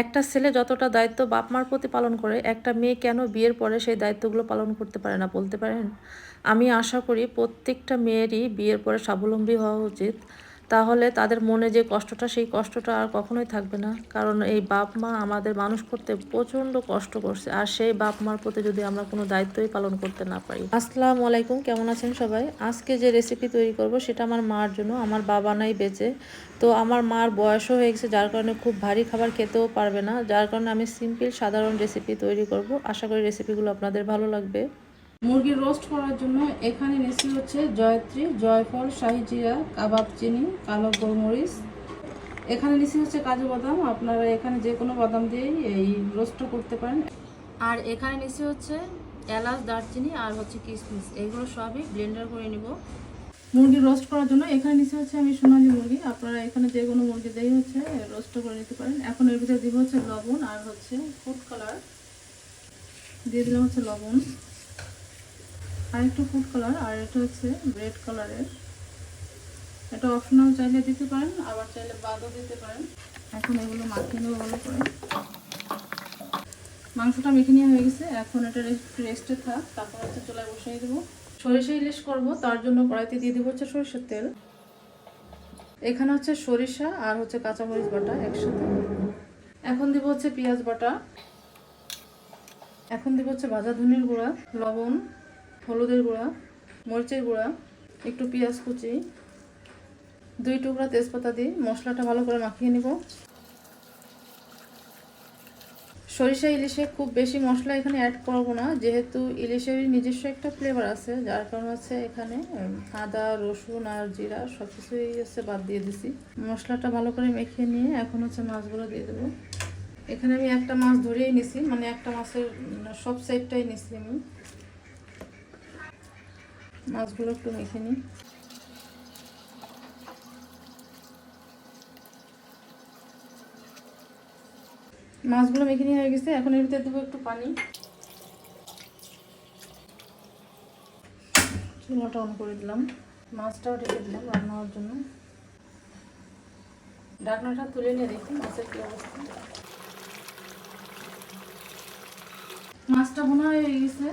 একটা ছেলে যতটা দায়িত্ব বাপ মার প্রতি পালন করে, একটা মেয়ে কেন বিয়ের পরে সেই দায়িত্বগুলো পালন করতে পারে না বলতে পারেন? আমি আশা করি প্রত্যেকটা মেয়েরই বিয়ের পরে স্বাবলম্বী হওয়া উচিত। তাহলে তাদের মনে যে কষ্টটা, সেই কষ্টটা আর কখনোই থাকবে না। কারণ এই বাপ মা আমাদের মানুষ করতে প্রচণ্ড কষ্ট করছে। আর সেই বাপ মার প্রতি যদি আমরা কোনো দায়িত্বই পালন করতে না পারি। আসসালামু আলাইকুম, কেমন আছেন সবাই? আজকে যে রেসিপি তৈরি করব, সেটা আমার মার জন্য। আমার বাবা নাই বেঁচে। তো আমার মার বয়সও হয়ে গেছে, যার কারণে খুব ভারী খাবার খেতেও পারবে না। যার কারণে আমি সিম্পল সাধারণ রেসিপি তৈরি করব। আশা করি রেসিপিগুলো আপনাদের ভালো লাগবে। মুরগির রোস্ট করার জন্য এখানে নিচ্ছি হচ্ছে জয়ত্রী, জয়ফল, শাহি জিরা, কাবাব চিনি, কালো গোলমরিচ। এখানে নিচ্ছি হচ্ছে কাজু বাদাম। আপনারা এখানে যে কোনো বাদাম দিয়েই এই রোস্টটা করতে পারেন। আর এখানে নিচ্ছি হচ্ছে এলাচ, দারচিনি আর হচ্ছে কিশমিশ এগুলো সবই ব্লেন্ডার করে নিব। মুরগি রোস্ট করার জন্য এখানে নিচে হচ্ছে আমি সোনালি মুরগি। আপনারা এখানে যে কোনো মুরগি দিয়েই হচ্ছে রোস্ট করে নিতে পারেন। এখন এর ভিতরে দিব হচ্ছে লবণ আর হচ্ছে ফুড কালার। দিয়ে দিলাম হচ্ছে লবণ। আর একটু ফুড কালার আর এটা হচ্ছে রেড কালারের এটা অপশনাল চাইলে দিতে পারেন, আবার চাইলে বাদও দিতে পারেন। এখন এগুলো মাখিয়ে নেব ভালো করে। মাংসটা মেখে নেওয়া হয়ে গেছে, এখন এটা রেস্টে থাক, তারপর হচ্ছে চুলায় বসিয়ে দেবো। সরিষা ইলিশ করব, তার জন্য কড়াইতে দিয়ে দেবো হচ্ছে সরিষার তেল। এখানে হচ্ছে সরিষা আর হচ্ছে কাঁচামরিচ বাটা একসাথে। এখন দিব হচ্ছে পেঁয়াজ বাটা। এখন দিব হচ্ছে ভাজা ধনির গুঁড়া, লবণ হলুদের গুঁড়া, মরিচের গুঁড়া, একটু পেঁয়াজ কুচি, দুই টুকরা তেজপাতা দিয়ে মশলাটা ভালো করে মাখিয়ে নিব। সরিষা, ইলিশে খুব বেশি মশলা এখানে অ্যাড করব না, যেহেতু ইলিশের নিজস্ব একটা ফ্লেভার আছে, যার কারণ হচ্ছে এখানে আদা, রসুন আর জিরা সব কিছুই হচ্ছে বাদ দিয়ে দিছি। মশলাটা ভালো করে মেখে নিয়ে এখন হচ্ছে মাছগুলো দিয়ে দেবো। এখানে আমি একটা মাছ ধরেই নিছি মানে একটা মাছের সব সাইডটাই নিছি আমি। মাছগুলো একটু মেখে নিই। মাছগুলো মেখে নিয়ে হয়ে গেছে, এখন এর দেবো একটু পানি। চুলাটা অন করে দিলাম। মাছটাও ঢেকে দিলাম রান্না হওয়ার জন্য। ডাকনাটা তুলে নিয়ে দেখি মাছের কি অবস্থা। মাছটা বোনা হয়ে গেছে।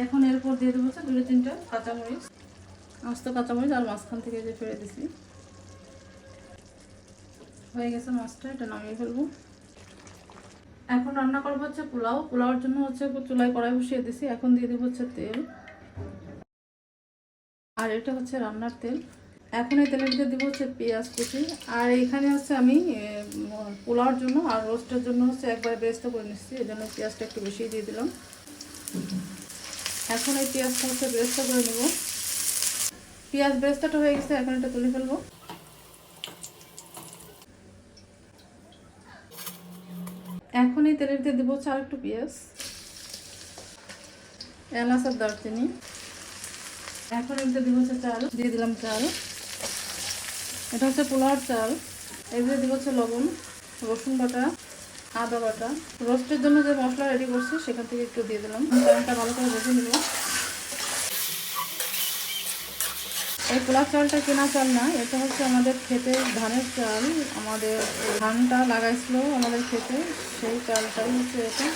এখন এরপর দিয়ে দেবো হচ্ছে দুটো তিনটা কাঁচামরিচ আস্ত কাঁচামরিচ আর মাঝখান থেকে যে ফেলে দিছি। হয়ে গেছে মাছটা, এটা নামিয়ে ফেলব। এখন রান্না করব হচ্ছে পোলাও। পোলাওর জন্য হচ্ছে চুলায় কড়াই বসিয়ে দিছি। এখন দিয়ে দেবো হচ্ছে তেল। আর এটা হচ্ছে রান্নার তেল। এখন এই তেলের ভিতরে দেবো হচ্ছে পেঁয়াজ কুচি। আর এখানে হচ্ছে আমি পোলাওর জন্য আর রোস্টের জন্য হচ্ছে একবার বেরেস্তা করে নিচ্ছি। এই জন্য পেঁয়াজটা একটু বেশি দিয়ে দিলাম। এখন এই পেঁয়াজটা হচ্ছে বেরেস্তা করে নেব। পেঁয়াজ বেরেস্তাটা হয়ে গেছে, এখন এটা তুলে ফেলব। এখন এই তেলের দিয়ে দেবো আর একটু পেঁয়াজ। এলাচ আর দারচিনি। এখন এর ভিতরে দেবো হচ্ছে চাল, দিয়ে দিলাম চাল। এটা হচ্ছে পোলাওর চাল। এর দিয়ে দেবো হচ্ছে লবণ, রসুন বাটা। আদা বাটা। রোস্টের জন্য যে মশলা রেডি করছি, সেখান থেকে একটু দিয়ে দিলাম। চালটা ভালো করে ভেজে নেব। এই পোলাও চালটা কেনা চাল না, এটা হচ্ছে আমাদের খেতে ধানের চাল। আমাদের ধানটা লাগাইছিল আমাদের খেতে সেই চালটাই হচ্ছে এটা।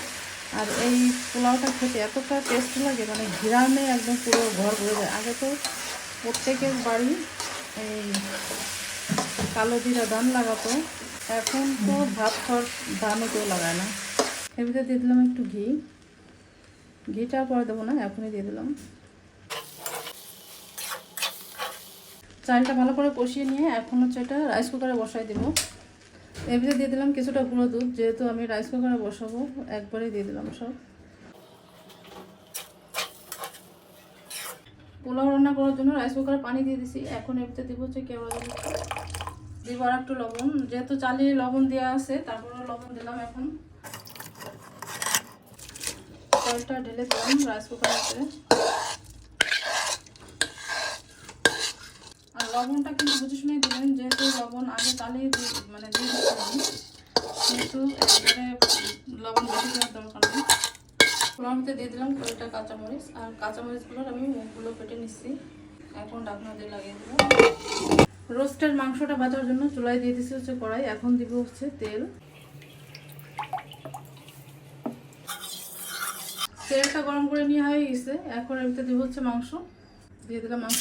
আর এই পোলাওটা খেতে এতটা টেস্ট লাগে মানে ঘিরামে একদম পুরো ঘর ভরে যায়। আগে তো প্রত্যেকের বাড়ি এই কালো জিরা ধান লাগাতো। এখন তো ভাত খাওয়ার ধানও কেউ লাগায় না। এর ভিতরে দিয়ে দিলাম একটু ঘি। ঘিটা পরে দেবো না, এখনই দিয়ে দিলাম। চালটা ভালো করে কষিয়ে নিয়ে এখন হচ্ছে এটা রাইস কুকারে বসাই দেবো। এর ভিতরে দিয়ে দিলাম কিছুটা গুঁড়ো দুধ, যেহেতু আমি রাইস কুকারে বসাবো, একবারেই দিয়ে দিলাম সব। পোলাও রান্না করার জন্য রাইস কুকারে পানি দিয়ে দিছি, এখন এর ভিতরে দিব হচ্ছে কেওড়া জল দিব আর একটু লবণ। যেহেতু চালে লবণ দেওয়া আছে তারপরে লবণ দিলাম এখন। চালটা ঢেলে দিলাম রাইস ভিতরে আর লবণটা কিন্তু বুঝে শুনে দিবেন, যেহেতু লবণ আগে তালে মানে দিয়ে কিন্তু একবারে লবণ বেশি দেওয়ার দরকার নেই। পোলার দিয়ে দিলাম কয়েকটা কাঁচামরিচ। আর কাঁচামরিচগুলোর আমি মুখগুলো কেটে নিচ্ছি। এখন ডাকনা দিয়ে লাগিয়ে দেবো রোস্টের মাংসটা ভাজার জন্য চুলায় দিয়ে দিচ্ছি হচ্ছে কড়াই, এখন দিব হচ্ছে তেল। তেলটা গরম করে নেওয়া হয়ে গেছে, এখন এর ভিতরে দিব হচ্ছে মাংস। দিয়ে দিলাম মাংস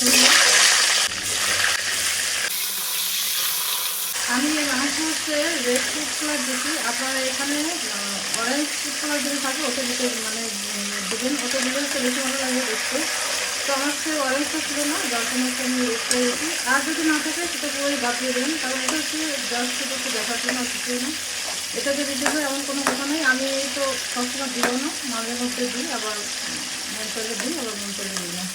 আমি এই মাংস হচ্ছে রেড ফুড কালার দিচ্ছি আপনারা এখানে অরেঞ্জ ফুড কালার যদি থাকে ওটা দিতে মানে দেবেন। ওকে দিলে হচ্ছে বেশি ভালো লাগে দেখতে। আমার হচ্ছে অরেঞ্জটা ছিল না যার জন্য আমি রেড করে আর যদি না থাকে, সেটা পুরোই বাদ দিয়ে দেবেন, কারণ এটা হচ্ছে জাস্ট শুধু একটু দেখার জন্য কিছুই না। এটা যে দিতে হবে এমন কোনো কথা নেই। আমি তো সবসময় দিও না, মাঝে মধ্যে দিই, আবার মন করলে দিই, আবার মন করলে দিই না।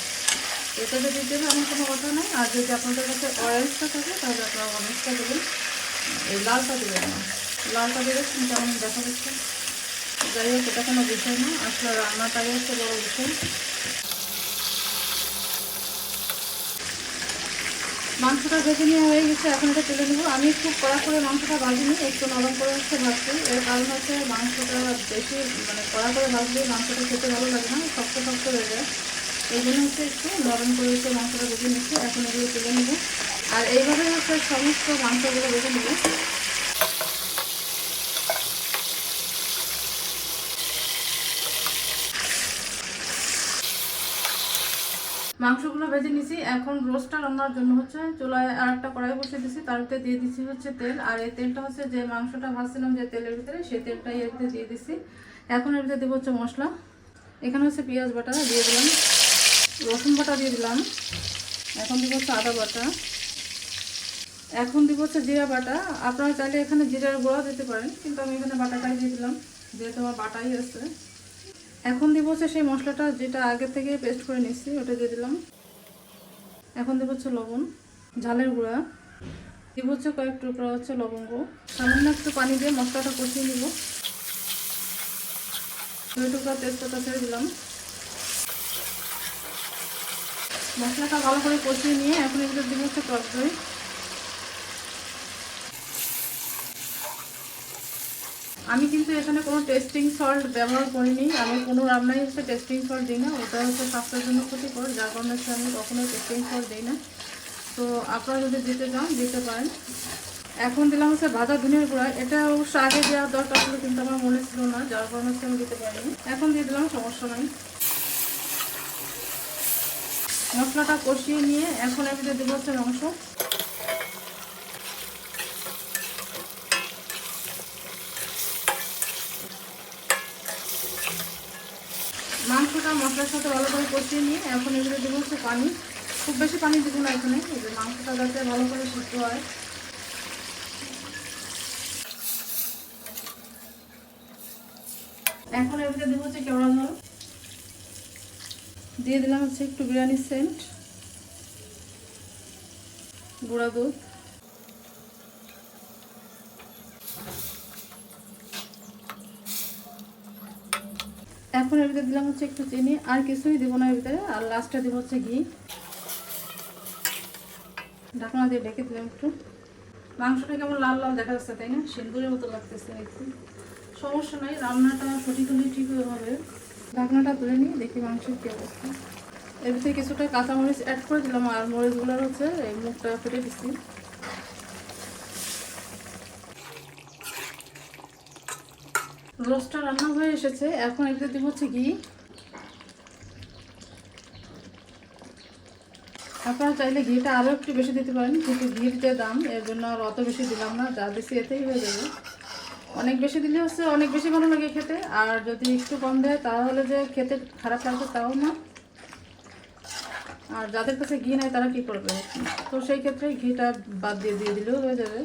এটা যে দিতে হবে এমন কোনো কথা নেই। আর যদি আপনাদের কাছে অরেঞ্জটা থাকে, তাহলে আপনারা অরেঞ্জটা দেবেন। এই লালটা দেবেন না। লালটা দেবে কেমন দেখা যাচ্ছে? যাই হোক, এটা কোনো বিষয় না। আসলে রান্নাটাই হচ্ছে বড় বিষয়। মাংসটা ভেজে নেওয়া হয়ে গেছে, এখন এটা তুলে নেব। আমি খুব কড়া করে মাংসটা ভাজিনি, একটু নরম করে হচ্ছে ভাজছি। এর কারণ হচ্ছে মাংসটা বেশি মানে কড়া করে ভাজলে মাংসটা খেতে ভালো লাগে না, শক্ত শক্ত হয়ে যায়। এই জন্য হচ্ছে একটু নরম করে হচ্ছে মাংসটা ভেজে নিচ্ছি, এখন এগুলো তুলে নেব। আর এইভাবে হচ্ছে সমস্ত মাংসগুলো ভেজে নেব। মাংসগুলো ভেজে নিছি এখন রোস্টটা রান্নার জন্য হচ্ছে চুলায় আর একটা কড়াই বসিয়ে দিছি তার ভিতরে দিয়ে দিচ্ছি হচ্ছে তেল। আর এই তেলটা হচ্ছে যে মাংসটা ভাজছিলাম যে তেলের ভিতরে, সেই তেলটাই এর দিয়ে দিছি এখন এর ভিতরে দেবো হচ্ছে মশলা। এখানে হচ্ছে পেঁয়াজ বাটা দিয়ে দিলাম। রসুন বাটা দিয়ে দিলাম। এখন দিব হচ্ছে আদা বাটা। এখন দিব হচ্ছে জিরা বাটা। আপনারা চাইলে এখানে জিরার গুঁড়া দিতে পারেন, কিন্তু আমি এখানে বাটাটাই দিয়ে দিলাম। যেহেতু আমার বাটাই আছে। এখন দিব হচ্ছে সেই মশলাটা যেটা আগে থেকে পেস্ট করে নিচ্ছি ওটা দিয়ে দিলাম। এখন দিব হচ্ছে লবণ, ঝালের গুঁড়া। দিব হচ্ছে কয়েক টুকরা হচ্ছে লবঙ্গ। সামান্য একটু পানি দিয়ে মশলাটা কষিয়ে নিব। দুই টুকরা তেজপাতা ছেড়ে দিলাম। মশলাটা ভালো করে কষিয়ে নিয়ে এখন এগুলো দিব হচ্ছে টক দই আমি কিন্তু এখানে কোনো টেস্টিং সল্ট ব্যবহার করিনি। আমি কোনো রান্নায় হচ্ছে টেস্টিং সল্ট দিই না, ওটা হচ্ছে স্বাস্থ্যের জন্য ক্ষতিকর, যার কারণে হচ্ছে আমি কখনোই টেস্টিং সল্ট দিই না। তো আপনারা যদি দিতে চান, দিতে পারেন। এখন দিলাম হচ্ছে ভাজা ধনিয়ার গুঁড়া। এটা অবশ্য আগে দেওয়ার দরকার ছিল, কিন্তু আমার মনে ছিল না, যার কারণে হচ্ছে আমি দিতে পারিনি। এখন দিয়ে দিলাম, সমস্যা নাই। মশলাটা কষিয়ে নিয়ে এখন আমি দিয়ে দেবো হচ্ছে মাংস মাংসটা মশলার সাথে ভালো করে কষিয়ে নিয়ে এখন এগুলো দেবো হচ্ছে পানি। খুব বেশি পানি দেবো না এখানে, এই মাংসটা যাতে ভালো করে সিদ্ধ হয়। এখন এগুলো দেবো হচ্ছে কেওড়া জল। দিয়ে দিলাম হচ্ছে একটু বিরিয়ানি সেন্ট, গুঁড়া দুধ। এখন এর ভিতরে দিলাম হচ্ছে একটু চিনি, আর কিছুই দেবো না এর ভিতরে। আর লাস্টে দেবো হচ্ছে ঘি। ঢাকনা দিয়ে ঢেকে দিলাম একটু। মাংসটা কেমন লাল লাল দেখা যাচ্ছে, তাই না? সিন্দুরের মতো লাগতেছে একটু সমস্যা নাই, রান্নাটা সঠিক হলে ঠিক হবে। ঢাকনাটা তুলে নিয়ে দেখি মাংসের কী অবস্থা। এর ভিতরে কিছুটা কাঁচামরিচ অ্যাড করে দিলাম, আর মরিচগুলোর হচ্ছে এই মুখটা ফেটে দিচ্ছি রোস্টটা রান্না হয়ে এসেছে। এখন এতে দিব হচ্ছে ঘি আপনারা চাইলে ঘিটা আরও একটু বেশি দিতে পারেন, কিন্তু ঘির যে দাম, এর জন্য আর অত বেশি দিলাম না, যা বেশি এতেই হয়ে যাবে। অনেক বেশি দিলে হচ্ছে অনেক বেশি ভালো লাগে খেতে, আর যদি একটু কম দেয় তাহলে যে খেতে খারাপ লাগবে তাও না। আর যাদের কাছে ঘি নেয় তারা কি করবে? তো সেই ক্ষেত্রে ঘিটা বাদ দিয়ে দিয়ে দিলেও হয়ে যাবে।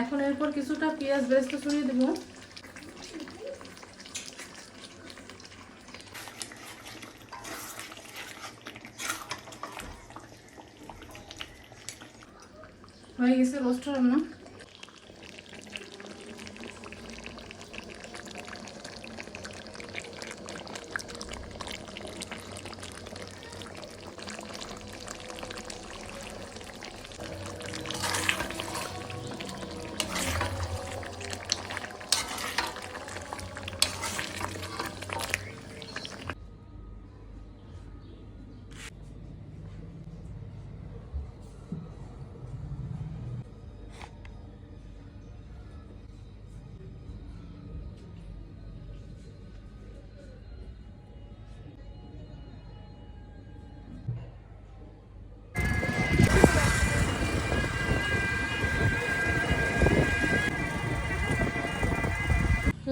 এখন এরপর কিছুটা পেঁয়াজ বেরেস্ত ছড়িয়ে দেবো। হয়ে গেছে রোস্ট রান্না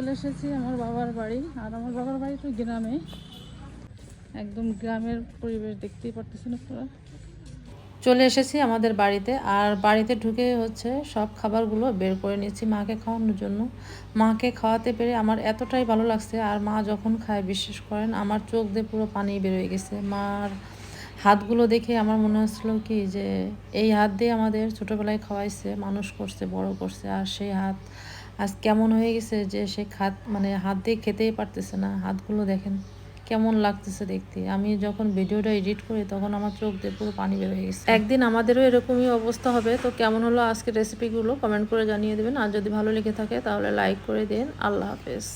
চলে এসেছি আমার বাবার বাড়ি। আর আমার বাবার বাড়ি তো গ্রামে। একদম গ্রামের পরিবেশ দেখতেই পারতেছেন আপনারা। চলে এসেছি আমাদের বাড়িতে। আর বাড়িতে ঢুকে হচ্ছে সব খাবারগুলো বের করে নিয়েছি মাকে খাওয়ানোর জন্য। মাকে খাওয়াতে পেরে আমার এতটাই ভালো লাগছে। আর মা যখন খায়, বিশ্বাস করেন, আমার চোখ দিয়ে পুরো পানি বেরোয় গেছে। মার হাতগুলো দেখে আমার মনে হচ্ছিল কি যে, এই হাত দিয়ে আমাদের ছোটোবেলায় খাওয়াইছে, মানুষ করছে, বড় করছে। আর সেই হাত আজ কেমন হয়ে গেছে যে সে খাত মানে হাত দিয়ে খেতেই পারতেছে না। হাতগুলো দেখেন কেমন লাগতেছে দেখতে। আমি যখন ভিডিওটা এডিট করি তখন আমার চোখ দিয়ে পুরো পানি বের হয়ে গেছে। একদিন আমাদেরও এরকমই অবস্থা হবে। তো কেমন হলো আজকের রেসিপিগুলো কমেন্ট করে জানিয়ে দেবেন। আর যদি ভালো লেগে থাকে তাহলে লাইক করে দিন। আল্লাহ হাফেজ।